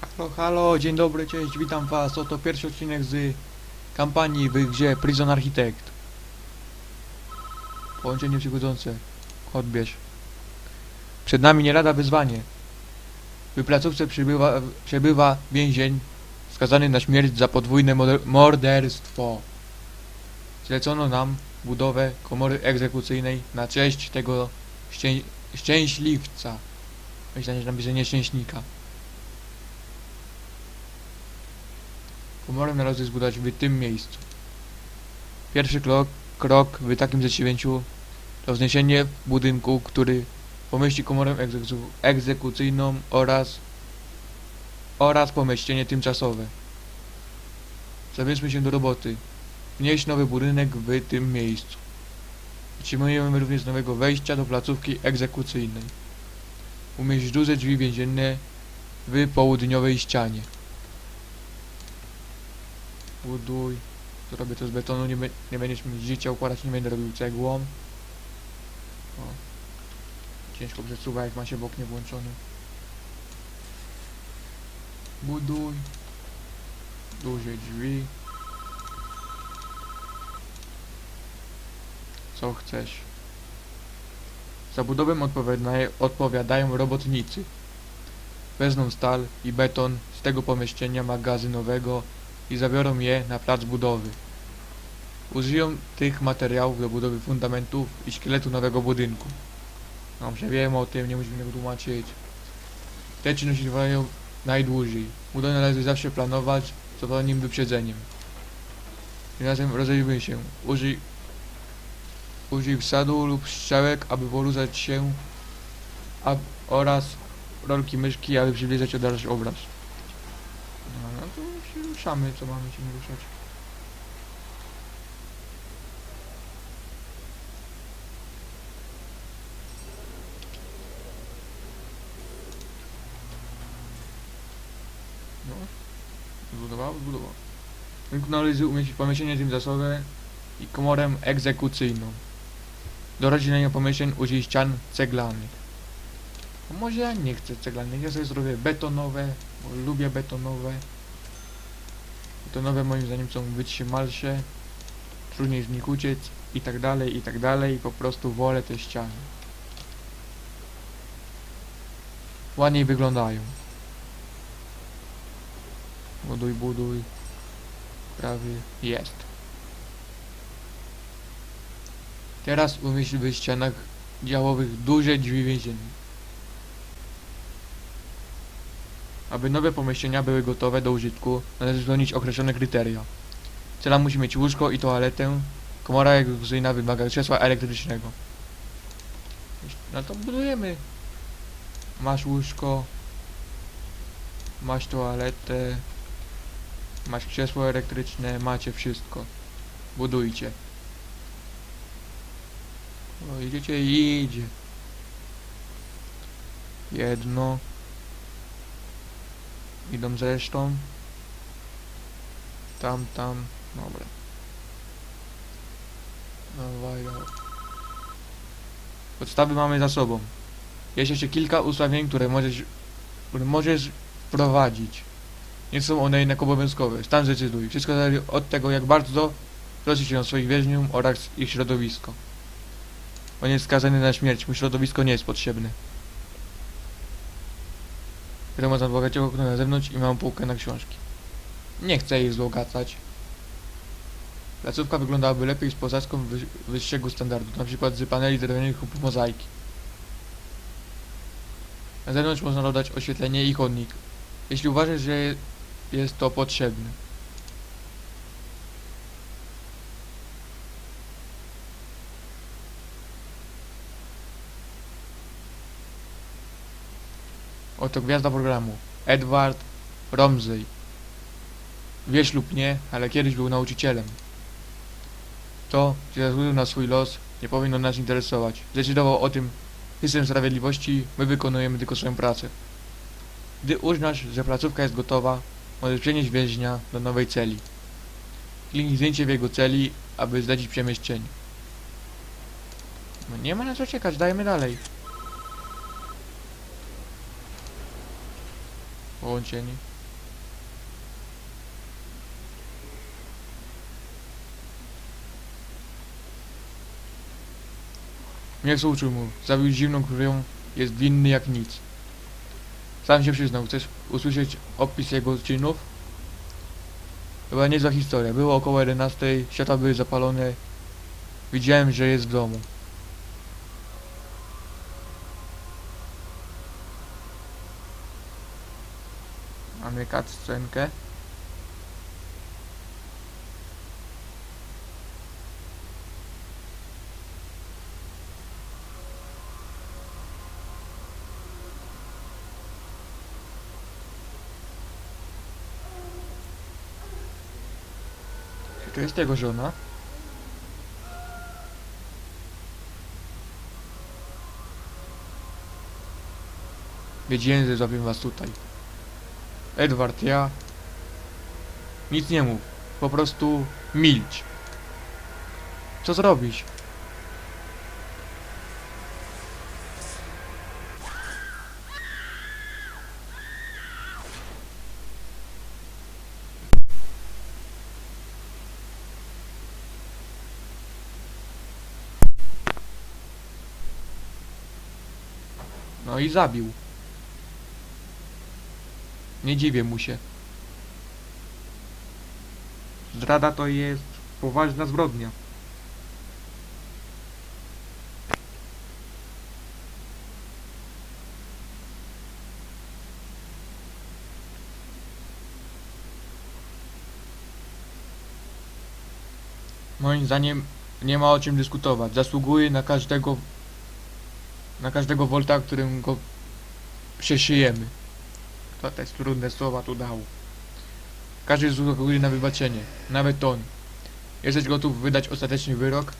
Halo, halo, dzień dobry, cześć, witam was. Oto pierwszy odcinek z kampanii w grze Prison Architect. Połączenie przychodzące. Odbierz. Przed nami nie lada wyzwanie. W placówce przybywa, przebywa więzień skazany na śmierć za podwójne morderstwo. Zlecono nam budowę komory egzekucyjnej na cześć tego szczę- szczęśliwca. Myślę, że napisze nieszczęśnika. Komorę należy zbudować w tym miejscu. Pierwszy krok, krok w takim przedsięwzięciu to wzniesienie budynku, który pomieści komorę egzeku- egzekucyjną oraz oraz pomieścienie tymczasowe. Zabierzmy się do roboty. Wnieść nowy budynek w tym miejscu. Otrzymujemy również nowego wejścia do placówki egzekucyjnej. Umieść duże drzwi więzienne w południowej ścianie. Buduj. Zrobię to z betonu, nie, be- nie będziesz mi życia układać, nie będę robił cegłą. O. Ciężko przesuwa jak ma się bok nie włączony. Buduj. Duże drzwi. Co chcesz? Za budowę odpowiadają, odpowiadają robotnicy. Wezmą stal i beton z tego pomieszczenia magazynowego i zabiorą je na plac budowy. Użyją tych materiałów do budowy fundamentów i szkieletu nowego budynku. Że wiem o tym, nie musimy tego tłumaczyć. Te czynności trwają najdłużej. Budowę należy zawsze planować z odpowiednim wyprzedzeniem. Tym razem rozejrzyjmy się. Użyj, użyj wsadu lub strzałek, aby poruszać się a, oraz rolki myszki, aby przybliżać oddalać obraz. No, no to się ruszamy, co mamy się nie ruszać. No, zbudował, zbudował. Rynku należy umieścić pomieszczenie tymczasowe i komorę egzekucyjną. Do rozdzielenia pomieszczeń użyj ścian ceglanych. A może ja nie chcę ceglanych, ja sobie zrobię betonowe, bo lubię betonowe. Betonowe moim zdaniem są wytrzymalsze, trudniej z nich uciec i tak dalej, i tak dalej. I po prostu wolę te ściany. Ładniej wyglądają. Buduj, buduj. Prawie jest. Teraz umieść w ścianach działowych duże drzwi więzienne. Aby nowe pomieszczenia były gotowe do użytku, należy spełnić określone kryteria. Cela musi mieć łóżko i toaletę. Komora egzekucyjna wymaga krzesła elektrycznego. No to budujemy. Masz łóżko. Masz toaletę. Masz krzesło elektryczne, macie wszystko. Budujcie. O, idziecie i idzie. Jedno. Idą zresztą. Tam, tam. Dobra. Dawaj, dawaj. Podstawy mamy za sobą. Jest jeszcze kilka ustawień, które możesz, które możesz wprowadzić. Nie są one jednak obowiązkowe. Stan zdecyduj. Wszystko zależy od tego, jak bardzo troszczy się o swoich więźniów oraz ich środowisko. On jest skazany na śmierć, mu środowisko nie jest potrzebne. Które można bogacie okno na zewnątrz i mam półkę na książki. Nie chcę jej wzbogacać. Placówka wyglądałaby lepiej z posadzką wyż wyższego standardu, na przykład z paneli drewnianych lub mozaiki. Na zewnątrz można dodać oświetlenie i chodnik, jeśli uważasz, że jest to potrzebne. Oto gwiazda programu. Edward Romsey. Wiesz lub nie, ale kiedyś był nauczycielem. To, czy zasłużył na swój los, nie powinno nas interesować. Zdecydował o tym system sprawiedliwości, my wykonujemy tylko swoją pracę. Gdy uznasz, że placówka jest gotowa, możesz przenieść więźnia do nowej celi. Kliknij zdjęcie w jego celi, aby zlecić przemieszczenie. No nie ma na co czekać, dajemy dalej. połączeni. Nie służył mu. Zabił zimną krwią. Jest winny jak nic. Sam się przyznał. Chcesz usłyszeć opis jego czynów? Chyba niezła historia. Było około 11. Światła były zapalone. Widziałem, że jest w domu. Cutscenkę. To jest jego żona? Wiedziałem, że złapię was tutaj. Edward, ja... Nic nie mów. Po prostu milcz. Co zrobić? No i zabił. Nie dziwię mu się. Zdrada to jest poważna zbrodnia. Moim zdaniem nie ma o czym dyskutować. Zasługuje na każdego na każdego wolta, którym go przeszyjemy. To też trudne słowa tu dał. Każdy zasługuje na wybaczenie, nawet on. Jesteś gotów wydać ostateczny wyrok?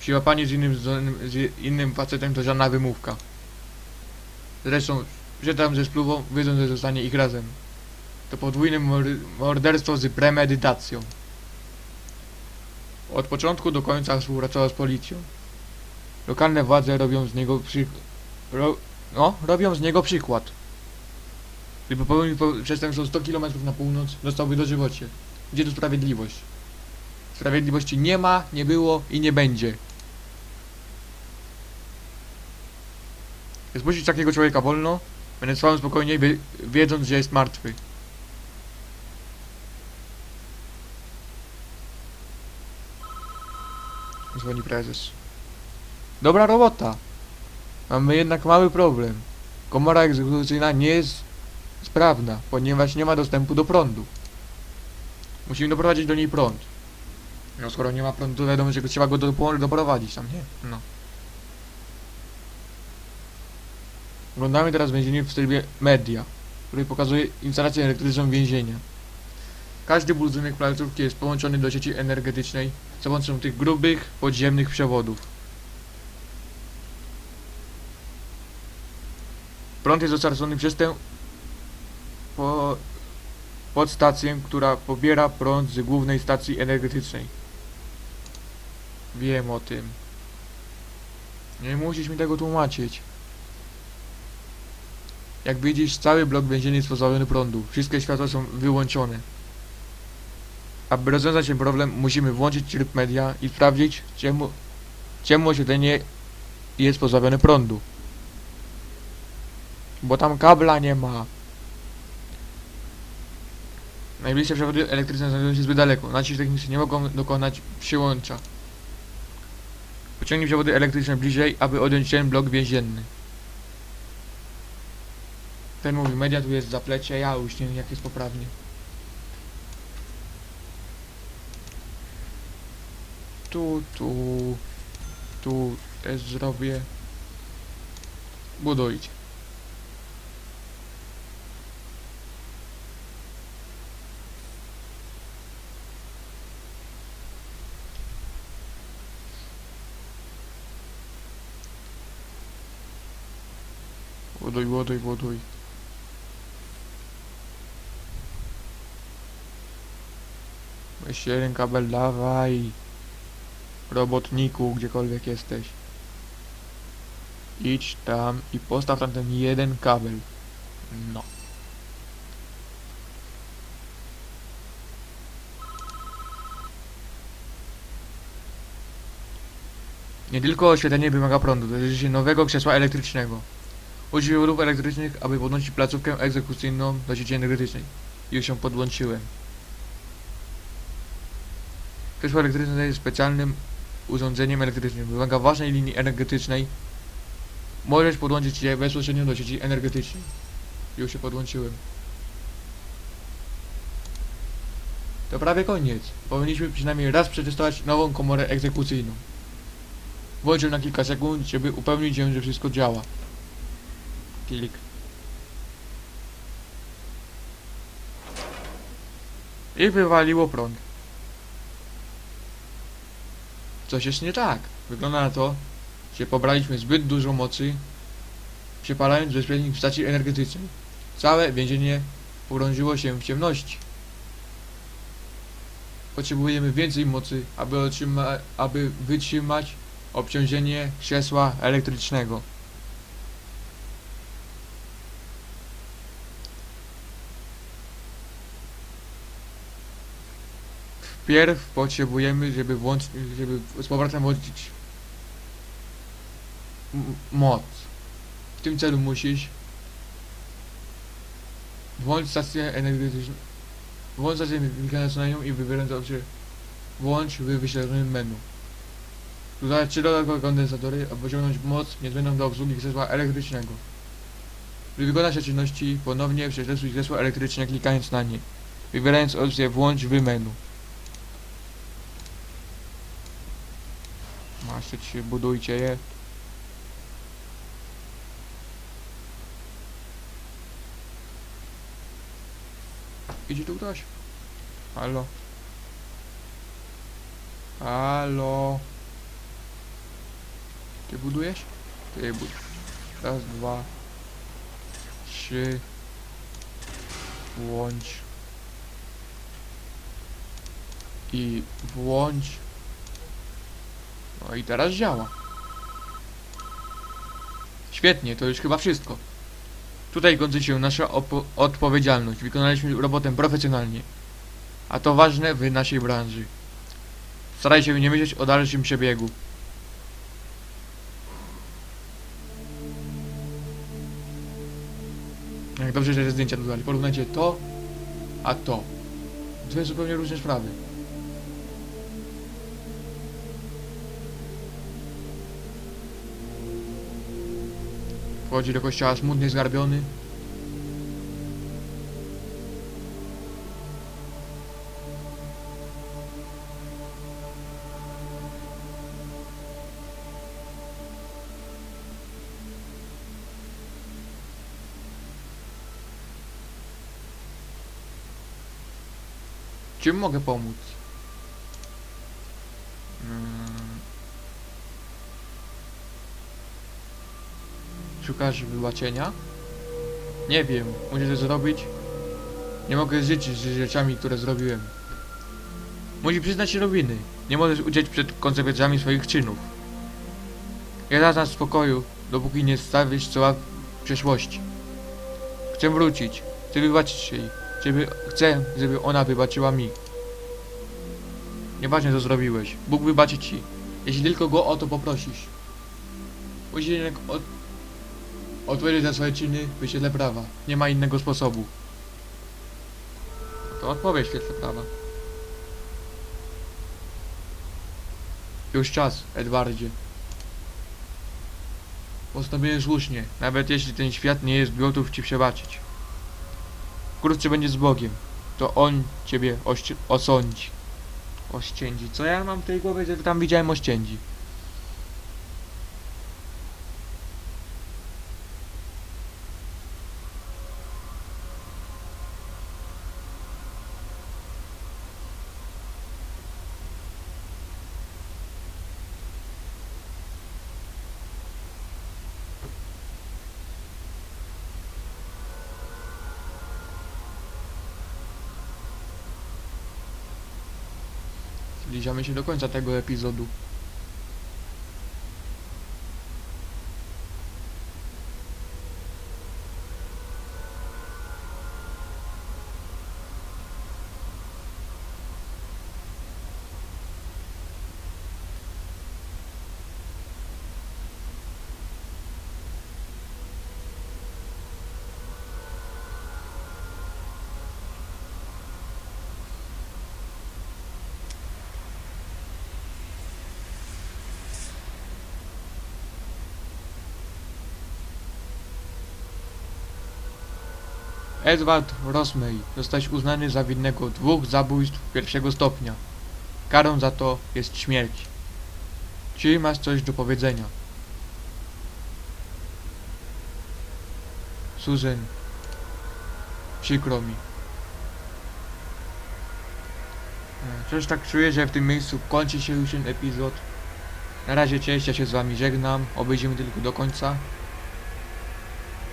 Przyłapanie z innym, z, innym facetem to żadna wymówka. Zresztą, że tam ze spluwą, wiedzą, że zostanie ich razem. To podwójne mor morderstwo z premedytacją. Od początku do końca współpracował z policją. Lokalne władze robią z niego przy... No, robią z niego przykład. Gdyby popełnił po- przestępstwo 100 km na północ, dostałby dożywocie. Gdzie tu sprawiedliwość? Sprawiedliwości nie ma, nie było i nie będzie. Spuścić takiego człowieka wolno, będę spał spokojnie, wie, wiedząc, że jest martwy. Dzwoni prezes. Dobra robota. Mamy jednak mały problem. Komora egzekucyjna nie jest sprawna, ponieważ nie ma dostępu do prądu. Musimy doprowadzić do niej prąd. No skoro nie ma prądu, to wiadomo, że trzeba go do, doprowadzić tam, nie? No. Oglądamy teraz więzienie w trybie media, który pokazuje instalację elektryczną więzienia. Każdy budynek placówki jest połączony do sieci energetycznej za pomocą tych grubych, podziemnych przewodów. Prąd jest dostarczony przez tę po, podstację, która pobiera prąd z głównej stacji energetycznej. Wiem o tym. Nie musisz mi tego tłumaczyć. Jak widzisz, cały blok więzienny jest pozbawiony prądu. Wszystkie światła są wyłączone. Aby rozwiązać ten problem, musimy włączyć tryb media i sprawdzić, czemu, czemu oświetlenie jest pozbawione prądu. Bo tam kabla nie ma. Najbliższe przewody elektryczne znajdują się zbyt daleko. Nasi technicy nie mogą dokonać przyłącza. Pociągnij przewody elektryczne bliżej, aby odjąć ten blok więzienny. Ten mówi, media tu jest zaplecze, ja już nie wiem jak jest poprawnie. Tu, tu, tu też zrobię. Budujcie. Buduj, buduj, buduj. Weź jeden kabel, dawaj. Robotniku, gdziekolwiek jesteś. Idź tam i postaw tam ten jeden kabel. No. Nie tylko oświetlenie wymaga prądu, dotyczy się nowego krzesła elektrycznego. Użyj rurów elektrycznych, aby podłączyć placówkę egzekucyjną do sieci energetycznej. Już się podłączyłem. Krzesło elektryczne jest specjalnym urządzeniem elektrycznym. Wymaga ważnej linii energetycznej. Możesz podłączyć je bezpośrednio do sieci energetycznej. Już się podłączyłem. To prawie koniec. Powinniśmy przynajmniej raz przetestować nową komorę egzekucyjną. Włączył na kilka sekund, żeby upewnić się, że wszystko działa. I wywaliło prąd. Coś jest nie tak. Wygląda na to, że pobraliśmy zbyt dużo mocy, przepalając bezpiecznik w stacji energetycznej. Całe więzienie pogrążyło się w ciemności. Potrzebujemy więcej mocy, aby, otrzyma, aby wytrzymać obciążenie krzesła elektrycznego. Wpierw potrzebujemy, żeby włączyć, żeby z powrotem włączyć moc. W tym celu musisz włączyć stację energetyczną, włącz stację energetyczną i wybierając opcję włącz w wyświetlonym menu. Dodać trzy dodatkowe kondensatory, aby osiągnąć moc niezbędną do obsługi krzesła elektrycznego. By wykonać czynności, ponownie przetestuj krzesło elektryczne klikając na nie, wybierając opcję włącz w menu. Się, budujcie je. Idzie tu ktoś? Halo? Halo? Ty budujesz? Ty buduj. Raz, dwa, trzy. Włącz. I włącz. No i teraz działa. Świetnie, to już chyba wszystko. Tutaj kończy się nasza odpowiedzialność. Wykonaliśmy robotę profesjonalnie. A to ważne w naszej branży. Staraj się nie myśleć o dalszym przebiegu. Jak dobrze, że zdjęcia dodali. Porównajcie to, a to. Dwie zupełnie różne sprawy. Wchodzi do kościoła smutny, zgarbiony. Czym mogę pomóc? Szukasz wybaczenia? Nie wiem, muszę to zrobić. Nie mogę żyć z rzeczami, które zrobiłem. Musi przyznać się do winy. Nie możesz uciec przed konsekwencjami swoich czynów. Ja zaznacz spokoju, dopóki nie stawisz czoła przeszłości. Chcę wrócić. Chcę wybaczyć jej. Żeby, chcę, żeby ona wybaczyła mi. Nieważne co zrobiłeś. Bóg wybaczy ci. Jeśli tylko go o to poprosisz. Musisz jednak od... odpowiedzieć za swoje czyny w prawa. Nie ma innego sposobu. To odpowiedź w prawa. Już czas, Edwardzie. Postąpiłem słusznie, nawet jeśli ten świat nie jest gotów ci przebaczyć. Wkrótce będzie z Bogiem. To On ciebie osądzi. Ościędzi. Co ja mam w tej głowie, że tam widziałem ościędzi? Zbliżamy się do końca tego epizodu. Edward Rosmey, zostałeś uznany za winnego dwóch zabójstw pierwszego stopnia. Karą za to jest śmierć. Czy masz coś do powiedzenia? Susan, przykro mi. E, Coś tak czuję, że w tym miejscu kończy się już ten epizod. Na razie cześć, ja się z wami żegnam. Obejdziemy tylko do końca.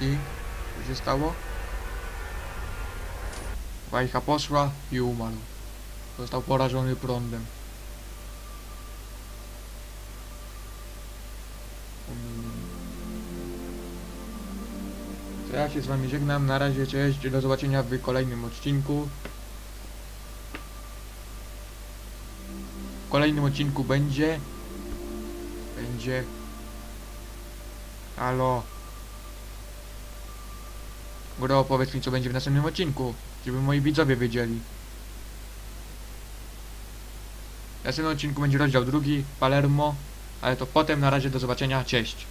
I co się stało? Wajcha poszła i umarł. Został porażony prądem. To ja się z wami żegnam. Na razie cześć. Do zobaczenia w kolejnym odcinku. W kolejnym odcinku będzie... Będzie... Halo. Gro, powiedz mi co będzie w następnym odcinku, żeby moi widzowie wiedzieli. W następnym odcinku będzie rozdział drugi, Palermo, ale to potem na razie do zobaczenia, cześć.